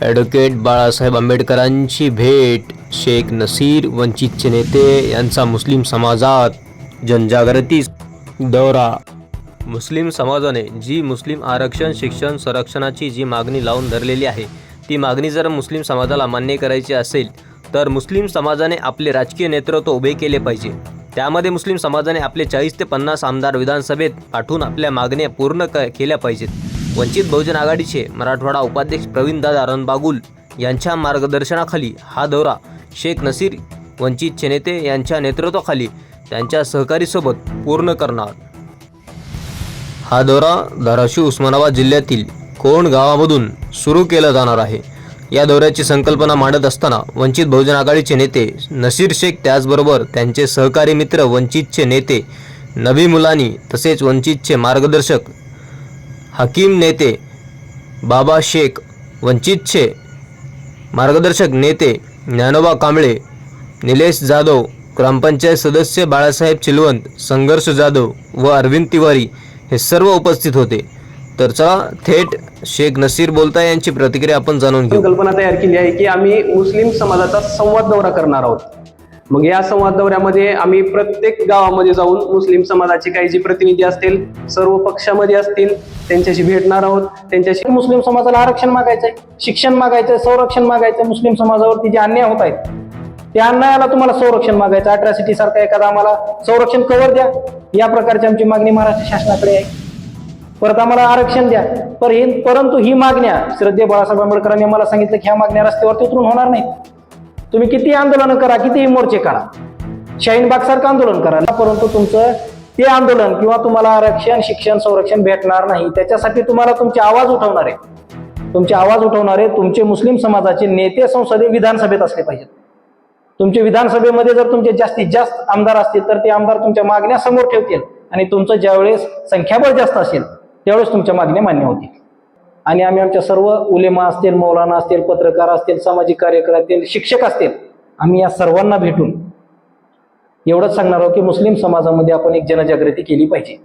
Advocate Balasaheb आंबेडकरांची भेट शेख नसीर वंचितचे नेते यांचा मुस्लिम समाजात जनजागृती दौरा. मुस्लिम समाजाने जी मुस्लिम आरक्षण शिक्षण संरक्षणाची जी मागणी लावून धरलेली आहे ती मागणी जर मुस्लिम समाजाला मान्य करायची असेल तर मुस्लिम समाजाने आपले राजकीय नेतृत्व उभे केले पाहिजे. त्यामध्ये मुस्लिम समाजाने आपले चाळीस ते पन्नास आमदार विधानसभेत पाठवून आपल्या मागण्या पूर्ण क केल्या पाहिजेत. वंचित बहुजन आघाडीचे मराठवाडा उपाध्यक्ष प्रवीणदादा रणबागुल यांच्या मार्गदर्शनाखाली हा दौरा. शेख नसीर वंचितचे नेते यांच्या नेतृत्वाखाली त्यांच्या सहकारीसोबत पूर्ण करणार. हा दौरा धाराशिव उस्मानाबाद जिल्ह्यातील कोण गावामधून सुरू केला जाणार आहे? या दौऱ्याची संकल्पना मांडत असताना वंचित बहुजन आघाडीचे नेते नसीर शेख त्याचबरोबर त्यांचे सहकारी मित्र वंचितचे नेते नबी मुलानी तसेच वंचितचे मार्गदर्शक हकीम नेते बाबा शेख वंचितचे मार्गदर्शक नेते ज्ञानोबा कांबळे निलेश जाधव ग्रामपंचायत सदस्य बाळासाहेब चिलवंत संघर्ष जाधव व अरविंद तिवारी हे सर्व उपस्थित होते. तर चला थेट शेख नसीर बोलता यांची प्रतिक्रिया आपण जाणून घेऊ. कल्पना तयार केली आहे की आम्ही मुस्लिम समाजाचा संवाद दौरा करणार आहोत. मग या संवाद दौऱ्यामध्ये आम्ही प्रत्येक गावामध्ये जाऊन मुस्लिम समाजाचे काही जे प्रतिनिधी असतील सर्व पक्षामध्ये असतील त्यांच्याशी भेटणार आहोत. त्यांच्याशी मुस्लिम समाजाला आरक्षण मागायचंय शिक्षण मागायचंय संरक्षण मागायचंय मुस्लिम समाजावरती जे अन्याय होत आहेत त्या अन्यायाला तुम्हाला संरक्षण मागायचं. अट्रॅसिटी सारखा एखादा आम्हाला संरक्षण कवर द्या. या प्रकारची आमची मागणी महाराष्ट्र शासनाकडे आहे. परत आम्हाला आरक्षण द्या. पर हे परंतु ही मागण्या श्रद्धे बाळासाहेब आंबेडकरांनी आम्हाला सांगितलं की ह्या मागण्या रस्त्यावरती उतरून होणार नाहीत. तुम्ही किती आंदोलन करा कितीही मोर्चे काढा. शाहीनबाग सारखं आंदोलन करा. परंतु तुमचं ते आंदोलन किंवा तुम्हाला आरक्षण शिक्षण संरक्षण भेटणार नाही. त्याच्यासाठी तुम्हाला तुमचे आवाज उठवणारे तुमचे आवाज उठवणारे तुमचे मुस्लिम समाजाचे नेते संसदे विधानसभेत असले पाहिजेत. तुमच्या विधानसभेमध्ये जर तुमचे जास्तीत जास्त आमदार असतील तर ते आमदार तुमच्या मागण्या समोर ठेवतील आणि तुमचं ज्यावेळेस संख्याबळ जास्त असेल त्यावेळेस तुमच्या मागण्या मान्य होतील. आणि आम्ही आमच्या सर्व उलेमा असतील मौलाना असतील पत्रकार असतील सामाजिक कार्यकर्ते असतील शिक्षक असतील आम्ही या सर्वांना भेटून एवढंच सांगणार आहोत की मुस्लिम समाजामध्ये आपण एक जनजागृती केली पाहिजे.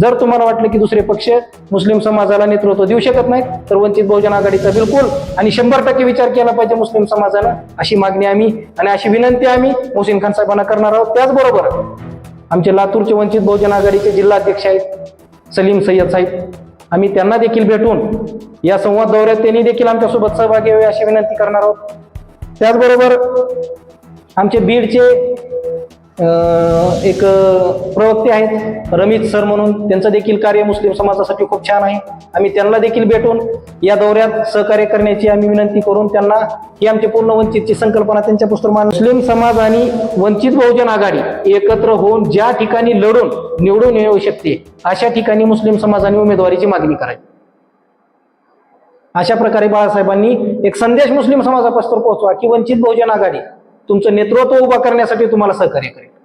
जर तुम्हाला वाटलं की दुसरे पक्ष मुस्लिम समाजाला नेतृत्व देऊ शकत नाहीत तर वंचित बहुजन आघाडीचा बिलकुल आणि शंभर टक्के विचार केला पाहिजे मुस्लिम समाजानं. अशी मागणी आम्ही आणि अशी विनंती आम्ही मोहसिन खान साहेबांना करणार आहोत. त्याचबरोबर आमचे लातूरचे वंचित बहुजन आघाडीचे जिल्हाध्यक्ष आहेत सलीम सय्यद साहेब आम्ही त्यांना देखील भेटून या संवाद दौऱ्यात त्यांनी देखील आमच्यासोबत सहभागी व्हावे अशी विनंती करणार आहोत. त्याचबरोबर आमचे बीडचे एक प्रवक्ते आहेत रमित सर म्हणून. त्यांचं देखील कार्य मुस्लिम समाजासाठी खूप छान आहे. आम्ही त्यांना देखील भेटून या दौऱ्यात सहकार्य करण्याची आम्ही विनंती करून त्यांना ही आमची पूर्ण वंचितची संकल्पना त्यांच्या पुस्तकात मुस्लिम समाज आणि वंचित बहुजन आघाडी एकत्र होऊन ज्या ठिकाणी लढून निवडून येऊ शकते अशा ठिकाणी मुस्लिम समाजाने उमेदवारीची मागणी करावी. अशा प्रकारे बाळासाहेबांनी एक संदेश मुस्लिम समाजापासून पोहोचवा की वंचित बहुजन आघाडी तुमचं नेतृत्व उभं करण्यासाठी तुम्हाला सहकार्य करेल.